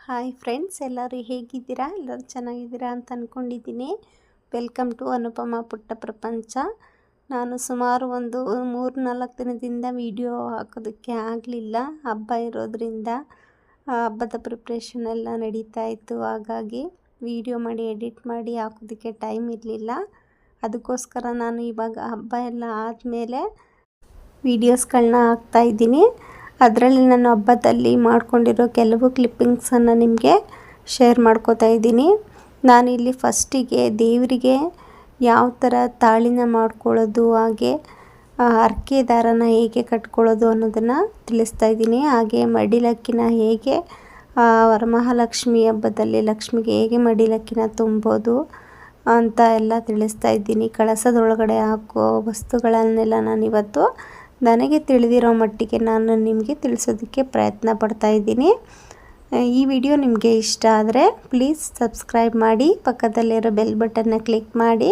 Hi friends ಎಲ್ಲರೂ ಹೇಗಿದ್ದೀರಾ? ಎಲ್ಲರೂ ಚೆನ್ನಾಗಿದ್ದೀರಾ ಅಂತ ಅಂದ್ಕೊಂಡಿದ್ದೀನಿ ವೆಲ್ಕಮ್ ಟು ಅನುಪಮ ಪುಟ್ಟ ಪ್ರಪಂಚ ನಾನು ಸುಮಾರು ಒಂದು ಮೂರು ನಾಲ್ಕು ದಿನದಿಂದ ವಿಡಿಯೋ ಹಾಕೋದಕ್ಕೆ ಆಗಲಿಲ್ಲ. ಹಬ್ಬ ಇರೋದ್ರಿಂದ ಹಬ್ಬದ ಪ್ರಿಪ್ರೇಷನ್ ಎಲ್ಲ ನಡೀತಾ ಇತ್ತು. ಹಾಗಾಗಿ ವಿಡಿಯೋ ಮಾಡಿ ಎಡಿಟ್ ಮಾಡಿ ಹಾಕೋದಕ್ಕೆ ಟೈಮ್ ಇರಲಿಲ್ಲ. ಅದಕ್ಕೋಸ್ಕರ ನಾನು ಇವಾಗ ಹಬ್ಬ ಎಲ್ಲ ಆದಮೇಲೆ ವೀಡಿಯೋಸ್ಗಳನ್ನ ಹಾಕ್ತಾ ಇದ್ದೀನಿ. ಅದರಲ್ಲಿ ನಾನು ಹಬ್ಬದಲ್ಲಿ ಮಾಡ್ಕೊಂಡಿರೋ ಕೆಲವು ಕ್ಲಿಪ್ಪಿಂಗ್ಸನ್ನು ನಿಮಗೆ ಶೇರ್ ಮಾಡ್ಕೋತಾ ಇದ್ದೀನಿ. ನಾನಿಲ್ಲಿ ಫಸ್ಟಿಗೆ ದೇವರಿಗೆ ಯಾವ ಥರ ತಾಳಿನ ಮಾಡ್ಕೊಳ್ಳೋದು, ಹಾಗೆ ಅರ್ಕೆ ದಾರನ ಹೇಗೆ ಕಟ್ಕೊಳ್ಳೋದು ಅನ್ನೋದನ್ನು ತಿಳಿಸ್ತಾ ಇದ್ದೀನಿ. ಹಾಗೆ ಮಡಿಲಕ್ಕಿನ ಹೇಗೆ ವರಮಹಾಲಕ್ಷ್ಮಿ ಹಬ್ಬದಲ್ಲಿ ಲಕ್ಷ್ಮಿಗೆ ಹೇಗೆ ಮಡಿಲಕ್ಕಿನ ತುಂಬೋದು ಅಂತ ಎಲ್ಲ ತಿಳಿಸ್ತಾ ಇದ್ದೀನಿ. ಕಳಸದೊಳಗಡೆ ಹಾಕೋ ವಸ್ತುಗಳನ್ನೆಲ್ಲ ನಾನಿವತ್ತು ನನಗೆ ತಿಳಿದಿರೋ ಮಟ್ಟಿಗೆ ನಾನು ನಿಮಗೆ ತಿಳಿಸೋದಕ್ಕೆ ಪ್ರಯತ್ನ ಪಡ್ತಾ ಇದ್ದೀನಿ. ಈ ವಿಡಿಯೋ ನಿಮಗೆ ಇಷ್ಟ ಆದರೆ ಪ್ಲೀಸ್ ಸಬ್ಸ್ಕ್ರೈಬ್ ಮಾಡಿ, ಪಕ್ಕದಲ್ಲಿರೋ ಬೆಲ್ ಬಟನ್ನ ಕ್ಲಿಕ್ ಮಾಡಿ,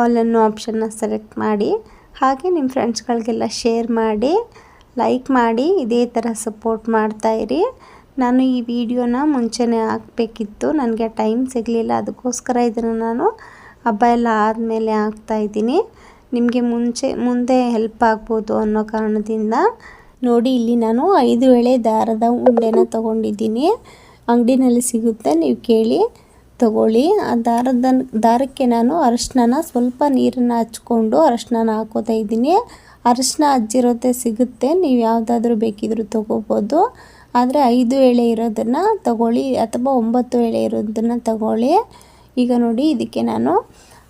ಆಲ್ ಅನ್ನೋ ಆಪ್ಷನ್ನ ಸೆಲೆಕ್ಟ್ ಮಾಡಿ, ಹಾಗೆ ನಿಮ್ಮ ಫ್ರೆಂಡ್ಸ್ಗಳಿಗೆಲ್ಲ ಶೇರ್ ಮಾಡಿ, ಲೈಕ್ ಮಾಡಿ, ಇದೇ ಥರ ಸಪೋರ್ಟ್ ಮಾಡ್ತಾಯಿರಿ ನಾನು ಈ ವಿಡಿಯೋನ ಮುಂಚೆನೇ ಹಾಕಬೇಕಿತ್ತು, ನನಗೆ ಟೈಮ್ ಸಿಗಲಿಲ್ಲ, ಅದಕ್ಕೋಸ್ಕರ ಇದನ್ನು ನಾನು ಹಬ್ಬ ಎಲ್ಲ ಆದಮೇಲೆ ಹಾಕ್ತಾಯಿದ್ದೀನಿ ನಿಮಗೆ ಮುಂಚೆ, ಮುಂದೆ ಹೆಲ್ಪ್ ಆಗ್ಬೋದು ಅನ್ನೋ ಕಾರಣದಿಂದ ನೋಡಿ, ಇಲ್ಲಿ ನಾನು ಐದು ಎಳೆ ದಾರದ ಉಂಡೆನ ತೊಗೊಂಡಿದ್ದೀನಿ. ಅಂಗಡಿನಲ್ಲಿ ಸಿಗುತ್ತೆ, ನೀವು ಕೇಳಿ, ತಗೊಳ್ಳಿ. ಆ ದಾರದ, ದಾರಕ್ಕೆ ನಾನು ಅರಶಿನ ಸ್ವಲ್ಪ ನೀರನ್ನು ಹಚ್ಕೊಂಡು ಅರಶಿನ ಹಾಕೋತಾ ಇದ್ದೀನಿ. ಅರಶಿನ ಹಚ್ಚಿರೋದೇ ಸಿಗುತ್ತೆ, ನೀವು ಯಾವುದಾದ್ರೂ ಬೇಕಿದ್ರೂ ತೊಗೋಬೋದು. ಆದರೆ ಐದು ಎಳೆ ಇರೋದನ್ನು ತಗೊಳ್ಳಿ, ಅಥವಾ ಒಂಬತ್ತು ಎಳೆ ಇರೋದನ್ನು ತಗೊಳ್ಳಿ. ಈಗ ನೋಡಿ, ಇದಕ್ಕೆ ನಾನು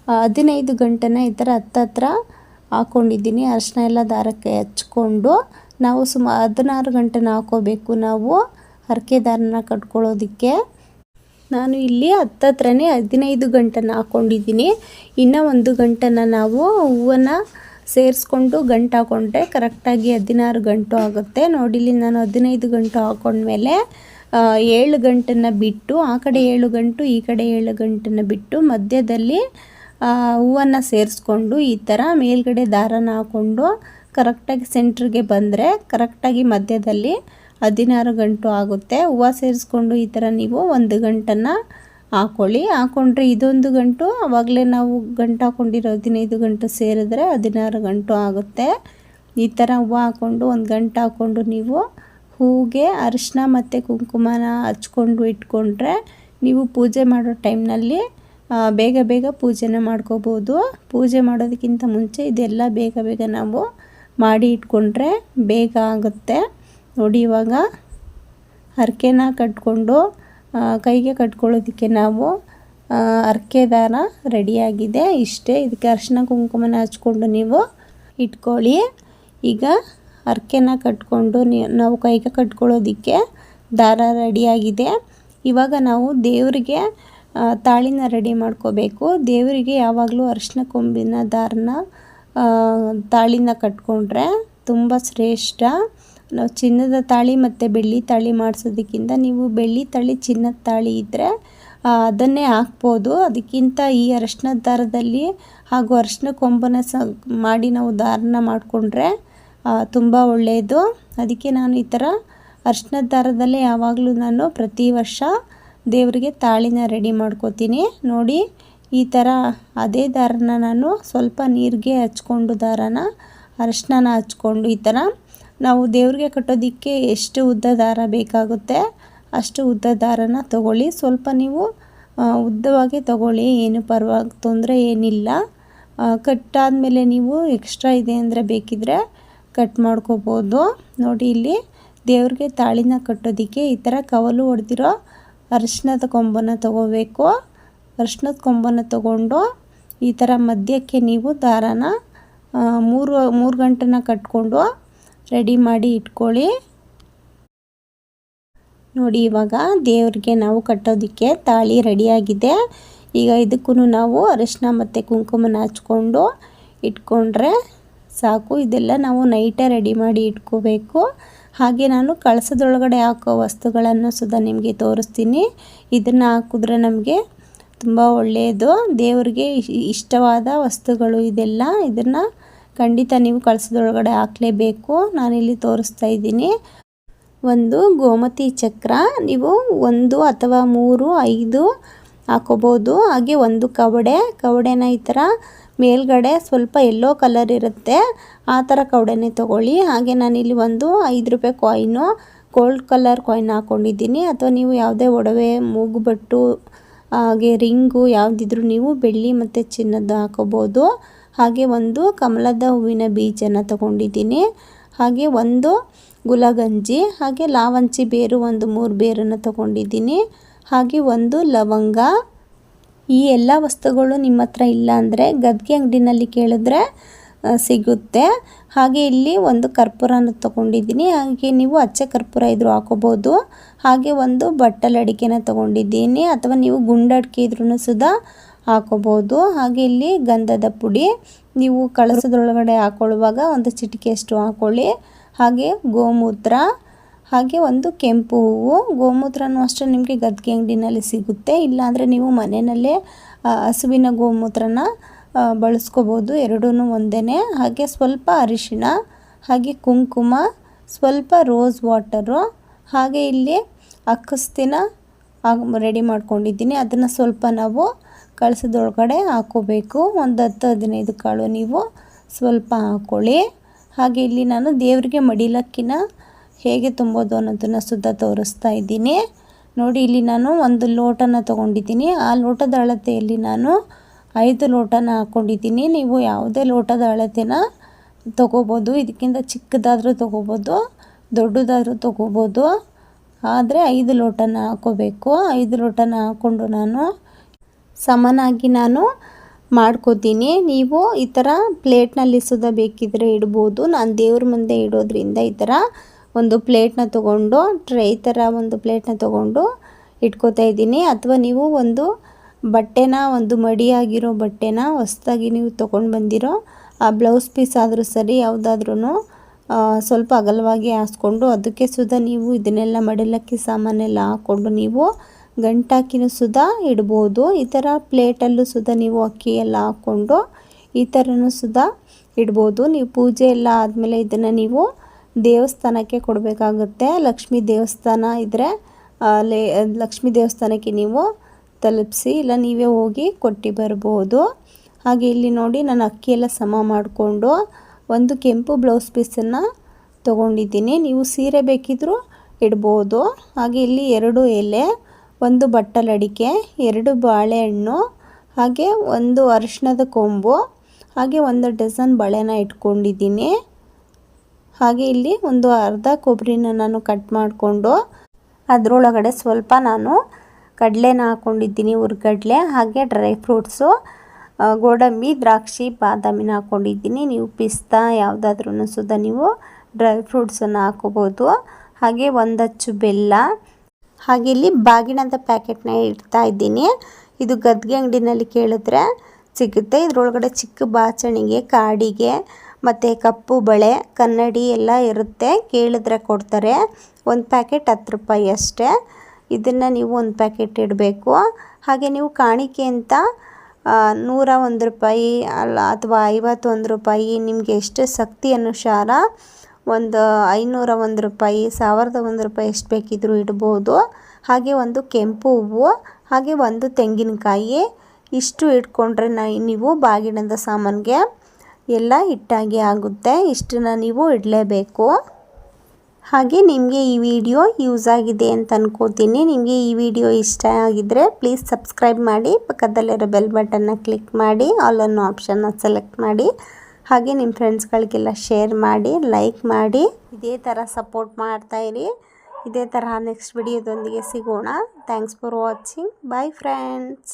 ಹದಿನೈದು ಗಂಟೆನ ಈ ಥರ ಹತ್ತತ್ರ ಹಾಕ್ಕೊಂಡಿದ್ದೀನಿ ಅರಶಿನ ಎಲ್ಲ ದಾರಕ್ಕೆ ಹಚ್ಕೊಂಡು ನಾವು ಸುಮಾರು ಹದಿನಾರು ಗಂಟೆನ ಹಾಕೋಬೇಕು ನಾವು ಹರಕೆ ದಾರನ ಕಟ್ಕೊಳ್ಳೋದಕ್ಕೆ. ನಾನು ಇಲ್ಲಿ ಹತ್ತತ್ರನೇ ಹದಿನೈದು ಗಂಟೆನ ಹಾಕ್ಕೊಂಡಿದ್ದೀನಿ ಇನ್ನೂ ಒಂದು ಗಂಟೆನ ನಾವು ಹೂವನ್ನು ಸೇರಿಸ್ಕೊಂಡು ಗಂಟು ಹಾಕೊಂಡ್ರೆ ಕರೆಕ್ಟಾಗಿ ಹದಿನಾರು ಗಂಟು ಆಗುತ್ತೆ. ನೋಡಿ, ಇಲ್ಲಿ ನಾನು ಹದಿನೈದು ಗಂಟು ಹಾಕೊಂಡ್ಮೇಲೆ ಏಳು ಗಂಟನ್ನು ಬಿಟ್ಟು, ಆ ಕಡೆ ಏಳು ಗಂಟು, ಈ ಕಡೆ ಏಳು ಗಂಟನ್ನು ಬಿಟ್ಟು ಮಧ್ಯದಲ್ಲಿ ಹೂವನ್ನು ಸೇರಿಸ್ಕೊಂಡು ಈ ಥರ ಮೇಲ್ಗಡೆ ದಾರನ ಹಾಕ್ಕೊಂಡು ಕರೆಕ್ಟಾಗಿ ಸೆಂಟ್ರಿಗೆ ಬಂದರೆ ಕರೆಕ್ಟಾಗಿ ಮಧ್ಯದಲ್ಲಿ ಹದಿನಾರು ಗಂಟು ಆಗುತ್ತೆ. ಹೂವು ಸೇರಿಸ್ಕೊಂಡು ಈ ಥರ ನೀವು ಒಂದು ಗಂಟನ್ನು ಹಾಕ್ಕೊಳ್ಳಿ ಹಾಕ್ಕೊಂಡ್ರೆ ಇದೊಂದು ಗಂಟು ಆವಾಗಲೇ ನಾವು ಗಂಟು ಹಾಕ್ಕೊಂಡಿರೋ ಹದಿನೈದು ಗಂಟು ಸೇರಿದ್ರೆ ಹದಿನಾರು ಗಂಟು ಆಗುತ್ತೆ. ಈ ಥರ ಹೂವು ಹಾಕ್ಕೊಂಡು ಒಂದು ಗಂಟು ಹಾಕ್ಕೊಂಡು ನೀವು ಹೂಗೆ ಅರಿಶಿನ ಮತ್ತು ಕುಂಕುಮನ ಹಚ್ಕೊಂಡು ಇಟ್ಕೊಂಡ್ರೆ ನೀವು ಪೂಜೆ ಮಾಡೋ ಟೈಮ್ನಲ್ಲಿ ಬೇಗ ಬೇಗ ಪೂಜೆನ ಮಾಡ್ಕೋಬೋದು. ಪೂಜೆ ಮಾಡೋದಕ್ಕಿಂತ ಮುಂಚೆ ಇದೆಲ್ಲ ಬೇಗ ಬೇಗ ನಾವು ಮಾಡಿ ಇಟ್ಕೊಂಡ್ರೆ ಬೇಗ ಆಗುತ್ತೆ. ನೋಡಿ ಇವಾಗ ಹರಕೆನ ಕಟ್ಕೊಂಡು ಕೈಗೆ ಕಟ್ಕೊಳ್ಳೋದಕ್ಕೆ ನಾವು ಹರಕೆ ದಾರ ರೆಡಿಯಾಗಿದೆ. ಇಷ್ಟೇ, ಇದಕ್ಕೆ ಅರಿಶಿನ ಕುಂಕುಮನ ಹಚ್ಕೊಂಡು ನೀವು ಇಟ್ಕೊಳ್ಳಿ. ಈಗ ಹರಕೆನ ಕಟ್ಕೊಂಡು ನಾವು ಕೈಗೆ ಕಟ್ಕೊಳ್ಳೋದಕ್ಕೆ ದಾರ ರೆಡಿಯಾಗಿದೆ. ಇವಾಗ ನಾವು ದೇವರಿಗೆ ತಾಳಿನ ರೆಡಿ ಮಾಡ್ಕೋಬೇಕು. ದೇವರಿಗೆ ಯಾವಾಗಲೂ ಅರಿಶಿನ ಕೊಂಬಿನ ದಾರನ ತಾಳಿನ ಕಟ್ಕೊಂಡ್ರೆ ತುಂಬ ಶ್ರೇಷ್ಠ. ನಾವು ಚಿನ್ನದ ತಾಳಿ ಮತ್ತು ಬೆಳ್ಳಿ ತಾಳಿ ಮಾಡಿಸೋದಕ್ಕಿಂತ ನೀವು ಬೆಳ್ಳಿ ತಾಳಿ, ಚಿನ್ನದ ತಾಳಿ ಇದ್ದರೆ ಅದನ್ನೇ ಹಾಕ್ಬೋದು. ಅದಕ್ಕಿಂತ ಈ ಅರಿಶಿನ ದಾರದಲ್ಲಿ ಹಾಗೂ ಅರಿಶಿನ ಕೊಂಬನ ಸ, ಮಾಡಿ ನಾವು ದಾರನ ಮಾಡಿಕೊಂಡ್ರೆ ತುಂಬ ಒಳ್ಳೆಯದು ಅದಕ್ಕೆ ನಾನು ಈ ಥರ ಅರಿಶಿನದ ದಾರದಲ್ಲೇ ಯಾವಾಗಲೂ ನಾನು ಪ್ರತಿ ವರ್ಷ ದೇವರಿಗೆ ತಾಳಿನ ರೆಡಿ ಮಾಡ್ಕೋತೀನಿ. ನೋಡಿ, ಈ ಥರ ಅದೇ ದಾರನ ನಾನು ಸ್ವಲ್ಪ ನೀರಿಗೆ ಹಚ್ಕೊಂಡು ದಾರನ ಅರಶಿನ ಹಚ್ಕೊಂಡು ಈ ಥರ. ನಾವು ದೇವ್ರಿಗೆ ಕಟ್ಟೋದಕ್ಕೆ ಎಷ್ಟು ಉದ್ದ ದಾರ ಬೇಕಾಗುತ್ತೆ ಅಷ್ಟು ಉದ್ದ ದಾರನ ತಗೊಳ್ಳಿ. ಸ್ವಲ್ಪ ನೀವು ಉದ್ದವಾಗಿ ತಗೊಳ್ಳಿ. ಏನು ಪರವಾಗಿ ತೊಂದರೆ ಏನಿಲ್ಲ. ಕಟ್ಟಾದ ಮೇಲೆ ನೀವು ಎಕ್ಸ್ಟ್ರಾ ಇದೆ ಅಂದರೆ ಬೇಕಿದ್ರೆ ಕಟ್ ಮಾಡ್ಕೋಬೋದು. ನೋಡಿ, ಇಲ್ಲಿ ದೇವ್ರಿಗೆ ತಾಳಿನ ಕಟ್ಟೋದಕ್ಕೆ ಈ ಥರ ಕವಲು ಹೊಡೆದಿರೋ ಅರಿಶಿನದ ಕೊಂಬನ್ನು ತಗೋಬೇಕು. ಅರಿಶಿನದ ಕೊಂಬನ್ನು ತಗೊಂಡು ಈ ಥರ ಮಧ್ಯಕ್ಕೆ ನೀವು ದಾರನ ಮೂರು ಮೂರು ಗಂಟೆನ ಕಟ್ಕೊಂಡು ರೆಡಿ ಮಾಡಿ ಇಟ್ಕೊಳ್ಳಿ. ನೋಡಿ ಇವಾಗ ದೇವರಿಗೆ ನಾವು ಕಟ್ಟೋದಕ್ಕೆ ತಾಳಿ ರೆಡಿಯಾಗಿದೆ. ಈಗ ಇದಕ್ಕೂ ನಾವು ಅರಿಶಿನ ಮತ್ತು ಕುಂಕುಮನ ಹಚ್ಕೊಂಡು ಇಟ್ಕೊಂಡ್ರೆ ಸಾಕು. ಇದೆಲ್ಲ ನಾವು ನೈಟೇ ರೆಡಿ ಮಾಡಿ ಇಟ್ಕೋಬೇಕು. ಹಾಗೆ ನಾನು ಕಳಸದೊಳಗಡೆ ಹಾಕೋ ವಸ್ತುಗಳನ್ನು ಸುದಾ ನಿಮಗೆ ತೋರಿಸ್ತೀನಿ. ಇದನ್ನು ಹಾಕಿದ್ರೆ ನಮಗೆ ತುಂಬ ಒಳ್ಳೆಯದು. ದೇವರಿಗೆ ಇಷ್ಟವಾದ ವಸ್ತುಗಳು ಇದೆಲ್ಲ ಇದನ್ನು ಖಂಡಿತ ನೀವು ಕಳಸದೊಳಗಡೆ ಹಾಕಲೇಬೇಕು. ನಾನಿಲ್ಲಿ ತೋರಿಸ್ತಾ ಇದ್ದೀನಿ. ಒಂದು ಗೋಮತಿ ಚಕ್ರ. ನೀವು ಒಂದು ಅಥವಾ ಮೂರು, ಐದು ಹಾಕೋಬೋದು. ಹಾಗೆ ಒಂದು ಕವಡೆ, ಕವಡೆನ ಈ ಥರ ಮೇಲ್ಗಡೆ ಸ್ವಲ್ಪ ಎಲ್ಲೋ ಕಲರ್ ಇರುತ್ತೆ. ಆ ಥರ ಕವಡೆನೇ ತೊಗೊಳ್ಳಿ. ಹಾಗೆ ನಾನಿಲ್ಲಿ ಒಂದು ಐದು ರೂಪಾಯಿ ಕಾಯಿನು ಗೋಲ್ಡ್ ಕಲರ್ ಕಾಯಿನ್ ಹಾಕ್ಕೊಂಡಿದ್ದೀನಿ ಅಥವಾ ನೀವು ಯಾವುದೇ ಒಡವೆ ಮೂಗುಬಟ್ಟು ಹಾಗೆ ರಿಂಗು ಯಾವುದಿದ್ರು ನೀವು ಬೆಳ್ಳಿ ಮತ್ತು ಚಿನ್ನದ ಹಾಕೋಬೋದು. ಹಾಗೆ ಒಂದು ಕಮಲದ ಹೂವಿನ ಬೀಜನ ತಗೊಂಡಿದ್ದೀನಿ. ಹಾಗೆ ಒಂದು ಗುಲಗಂಜಿ, ಹಾಗೆ ಲಾವಂಚಿ ಬೇರು ಒಂದು ಮೂರು ಬೇರನ್ನು ತಗೊಂಡಿದ್ದೀನಿ. ಹಾಗೆ ಒಂದು ಲವಂಗ. ಈ ಎಲ್ಲ ವಸ್ತುಗಳು ನಿಮ್ಮ ಹತ್ರ ಇಲ್ಲ ಅಂದರೆ ಗದ್ಗೆ ಅಂಗಡಿನಲ್ಲಿ ಕೇಳಿದ್ರೆ ಸಿಗುತ್ತೆ. ಹಾಗೆ ಇಲ್ಲಿ ಒಂದು ಕರ್ಪೂರನ ತೊಗೊಂಡಿದ್ದೀನಿ. ಹಾಗೆ ನೀವು ಅಚ್ಚೆ ಕರ್ಪೂರ ಇದ್ರೂ ಹಾಕೋಬೋದು. ಹಾಗೆ ಒಂದು ಬಟ್ಟಲು ಅಡಿಕೆನ ತೊಗೊಂಡಿದ್ದೀನಿ. ಅಥವಾ ನೀವು ಗುಂಡಡಿಕೆ ಇದ್ರೂ ಸುದ ಹಾಕೋಬೋದು. ಹಾಗೆ ಇಲ್ಲಿ ಗಂಧದ ಪುಡಿ. ನೀವು ಕಳಸದೊಳಗಡೆ ಹಾಕೊಳ್ಳುವಾಗ ಒಂದು ಚಿಟಿಕೆಯಷ್ಟು ಹಾಕೊಳ್ಳಿ. ಹಾಗೆ ಗೋಮೂತ್ರ. ಹಾಗೆ ಒಂದು ಕೆಂಪು ಹೂವು, ಗೋಮೂತ್ರನೂ ಅಷ್ಟೇ ನಿಮಗೆ ಗದ್ಗೆ ಅಂಗಡಿನಲ್ಲಿ ಸಿಗುತ್ತೆ. ಇಲ್ಲಾಂದರೆ ನೀವು ಮನೆಯಲ್ಲೇ ಹಸುವಿನ ಗೋಮೂತ್ರನ ಬಳಸ್ಕೋಬೋದು. ಎರಡೂ ಒಂದೇ ಹಾಗೆ ಸ್ವಲ್ಪ ಅರಿಶಿಣ, ಹಾಗೆ ಕುಂಕುಮ, ಸ್ವಲ್ಪ ರೋಸ್ ವಾಟರು, ಹಾಗೆ ಇಲ್ಲಿ ಅಕ್ಕಸ್ತಿನ ರೆಡಿ ಮಾಡ್ಕೊಂಡಿದ್ದೀನಿ. ಅದನ್ನು ಸ್ವಲ್ಪ ನಾವು ಕಳಸದೊಳಗಡೆ ಹಾಕೋಬೇಕು. ಒಂದು ಹತ್ತು ಹದಿನೈದು ಕಾಳು ನೀವು ಸ್ವಲ್ಪ ಹಾಕ್ಕೊಳ್ಳಿ ಹಾಗೆ ಇಲ್ಲಿ ನಾನು ದೇವರಿಗೆ ಮಡಿಲಕ್ಕಿನ ಹೇಗೆ ತುಂಬೋದು ಅನ್ನೋದನ್ನು ಸುದ್ದ ತೋರಿಸ್ತಾ ಇದ್ದೀನಿ. ನೋಡಿ, ಇಲ್ಲಿ ನಾನು ಒಂದು ಲೋಟನ ತೊಗೊಂಡಿದ್ದೀನಿ. ಆ ಲೋಟದ ಅಳತೆಯಲ್ಲಿ ನಾನು ಐದು ಲೋಟನ ಹಾಕ್ಕೊಂಡಿದ್ದೀನಿ ನೀವು ಯಾವುದೇ ಲೋಟದ ಅಳತೆನ ತೊಗೋಬೋದು. ಇದಕ್ಕಿಂತ ಚಿಕ್ಕದಾದರೂ ತೊಗೋಬೋದು, ದೊಡ್ಡದಾದರೂ ತೊಗೋಬೋದು. ಆದರೆ ಐದು ಲೋಟನ ಹಾಕೋಬೇಕು. ಐದು ಲೋಟನ ಹಾಕ್ಕೊಂಡು ನಾನು ಸಮನಾಗಿ ನಾನು ಮಾಡ್ಕೋತೀನಿ. ನೀವು ಈ ಥರ ಪ್ಲೇಟ್ನಲ್ಲಿ ಸುದ ಬೇಕಿದ್ರೆ ಇಡ್ಬೋದು. ನಾನು ದೇವ್ರ ಮುಂದೆ ಇಡೋದ್ರಿಂದ ಈ ಥರ ಒಂದು ಪ್ಲೇಟ್ನ ತೊಗೊಂಡು ಟ್ರೈ ಥರ ಒಂದು ಪ್ಲೇಟ್ನ ತೊಗೊಂಡು ಇಟ್ಕೋತಾ ಇದ್ದೀನಿ. ಅಥವಾ ನೀವು ಒಂದು ಬಟ್ಟೆನ, ಒಂದು ಮಡಿಯಾಗಿರೋ ಬಟ್ಟೆನ ಹೊಸ್ದಾಗಿ ನೀವು ತೊಗೊಂಡು ಬಂದಿರೋ, ಆ ಬ್ಲೌಸ್ ಪೀಸ್ ಆದರೂ ಸರಿ ಯಾವುದಾದ್ರೂ ಸ್ವಲ್ಪ ಅಗಲವಾಗಿ ಹಾಸ್ಕೊಂಡು ಅದಕ್ಕೆ ಸುದ ನೀವು ಇದನ್ನೆಲ್ಲ ಮಡಿಲಕ್ಕಿ ಸಾಮಾನೆಲ್ಲ ಹಾಕ್ಕೊಂಡು ನೀವು ಗಂಟಾಕಿನೂ ಸುದ ಇಡ್ಬೋದು. ಈ ಥರ ಪ್ಲೇಟಲ್ಲೂ ಸುದ ನೀವು ಅಕ್ಕಿ ಎಲ್ಲ ಹಾಕ್ಕೊಂಡು ಈ ಥರನೂ ಸುದ ಇಡ್ಬೋದು. ನೀವು ಪೂಜೆ ಎಲ್ಲ ಆದಮೇಲೆ ಇದನ್ನು ನೀವು ದೇವಸ್ಥಾನಕ್ಕೆ ಕೊಡಬೇಕಾಗುತ್ತೆ. ಲಕ್ಷ್ಮೀ ದೇವಸ್ಥಾನ ಇದ್ದರೆ ಲೇ, ಲಕ್ಷ್ಮೀ ದೇವಸ್ಥಾನಕ್ಕೆ ನೀವು ತಲುಪಿಸಿ, ಇಲ್ಲ ನೀವೇ ಹೋಗಿ ಕೊಟ್ಟು ಬರ್ಬೋದು. ಹಾಗೆ ಇಲ್ಲಿ ನೋಡಿ ನಾನು ಅಕ್ಕಿಯೆಲ್ಲ ಸಮ ಮಾಡಿಕೊಂಡು ಒಂದು ಕೆಂಪು ಬ್ಲೌಸ್ ಪೀಸನ್ನು ತೊಗೊಂಡಿದ್ದೀನಿ. ನೀವು ಸೀರೆ ಬೇಕಿದ್ದರೂ ಇಡ್ಬೋದು. ಹಾಗೆ ಇಲ್ಲಿ ಎರಡು ಎಲೆ, ಒಂದು ಬಟ್ಟಲಡಿಕೆ, ಎರಡು ಬಾಳೆಹಣ್ಣು, ಹಾಗೆ ಒಂದು ಅರಿಶಿಣದ ಕೊಂಬು, ಹಾಗೆ ಒಂದು ಡಜನ್ ಬಳೆನ ಇಟ್ಕೊಂಡಿದ್ದೀನಿ. ಹಾಗೆ ಇಲ್ಲಿ ಒಂದು ಅರ್ಧ ಕೊಬ್ಬರಿನ ನಾನು ಕಟ್ ಮಾಡಿಕೊಂಡು ಅದರೊಳಗಡೆ ಸ್ವಲ್ಪ ನಾನು ಕಡಲೆನ ಹಾಕ್ಕೊಂಡಿದ್ದೀನಿ ಹುರ್ಗಡ್ಲೆ ಹಾಗೆ ಡ್ರೈ ಫ್ರೂಟ್ಸು ಗೋಡಂಬಿ, ದ್ರಾಕ್ಷಿ, ಬಾದಾಮಿನ ಹಾಕ್ಕೊಂಡಿದ್ದೀನಿ ನೀವು ಪಿಸ್ತಾ ಯಾವುದಾದ್ರೂ ಸುದ ನೀವು ಡ್ರೈ ಫ್ರೂಟ್ಸನ್ನು ಹಾಕೋಬೋದು. ಹಾಗೆ ಒಂದಚ್ಚು ಬೆಲ್ಲ. ಹಾಗೆ ಇಲ್ಲಿ ಬಾಗಿನದ ಪ್ಯಾಕೆಟ್ನ ಇಡ್ತಾ ಇದ್ದೀನಿ. ಇದು ಗದ್ಗೆ ಅಂಗಡಿನಲ್ಲಿ ಕೇಳಿದ್ರೆ ಸಿಗುತ್ತೆ. ಇದರೊಳಗಡೆ ಚಿಕ್ಕ ಬಾಚಣಿಗೆ, ಕಾಡಿಗೆ ಮತ್ತು ಕಪ್ಪು, ಬಳೆ, ಕನ್ನಡಿ ಎಲ್ಲ ಇರುತ್ತೆ. ಕೇಳಿದ್ರೆ ಕೊಡ್ತಾರೆ. ಒಂದು ಪ್ಯಾಕೆಟ್ ಹತ್ತು ರೂಪಾಯಿ ಅಷ್ಟೇ. ಇದನ್ನು ನೀವು ಒಂದು ಪ್ಯಾಕೆಟ್ ಇಡಬೇಕು. ಹಾಗೆ ನೀವು ಕಾಣಿಕೆ ಅಂತ ನೂರ ಒಂದು ರೂಪಾಯಿ ಅಲ್ಲ, ಅಥವಾ ಐವತ್ತೊಂದು ರೂಪಾಯಿ ನಿಮಗೆ ಎಷ್ಟು ಶಕ್ತಿ ಅನುಸಾರ ಒಂದು ಐನೂರ ಒಂದು ರೂಪಾಯಿ, ಸಾವಿರದ ಒಂದು ರೂಪಾಯಿ ಎಷ್ಟು ಬೇಕಿದ್ದರೂ ಇಡ್ಬೋದು. ಹಾಗೆ ಒಂದು ಕೆಂಪು ಹೂವು, ಹಾಗೆ ಒಂದು ತೆಂಗಿನಕಾಯಿ. ಇಷ್ಟು ಇಟ್ಕೊಂಡ್ರೆ ನೀವು ಬಾಗಿಣದ ಸಾಮಾನಿಗೆ ಎಲ್ಲ ಇಟ್ಟಾಗೆ ಆಗುತ್ತೆ. ಇಷ್ಟನ್ನು ನೀವು ಇಡಲೇಬೇಕು. ಹಾಗೆ ನಿಮಗೆ ಈ ವಿಡಿಯೋ ಯೂಸ್ ಆಗಿದೆ ಅಂತ ಅನ್ಕೋತೀನಿ. ನಿಮಗೆ ಈ ವಿಡಿಯೋ ಇಷ್ಟ ಆಗಿದ್ದರೆ ಪ್ಲೀಸ್ ಸಬ್ಸ್ಕ್ರೈಬ್ ಮಾಡಿ, ಪಕ್ಕದಲ್ಲಿರೋ ಬೆಲ್ ಬಟನ್ನ ಕ್ಲಿಕ್ ಮಾಡಿ, ಆಲ್ ಅನ್ನೋ ಆಪ್ಷನ್ನ ಸೆಲೆಕ್ಟ್ ಮಾಡಿ. ಹಾಗೆ ನಿಮ್ಮ ಫ್ರೆಂಡ್ಸ್ಗಳಿಗೆಲ್ಲ ಶೇರ್ ಮಾಡಿ, ಲೈಕ್ ಮಾಡಿ. ಇದೇ ಥರ ಸಪೋರ್ಟ್ ಮಾಡ್ತಾಯಿರಿ ಇದೇ ಥರ ನೆಕ್ಸ್ಟ್ ವಿಡಿಯೋದೊಂದಿಗೆ ಸಿಗೋಣ. Thanks for watching. Bye friends.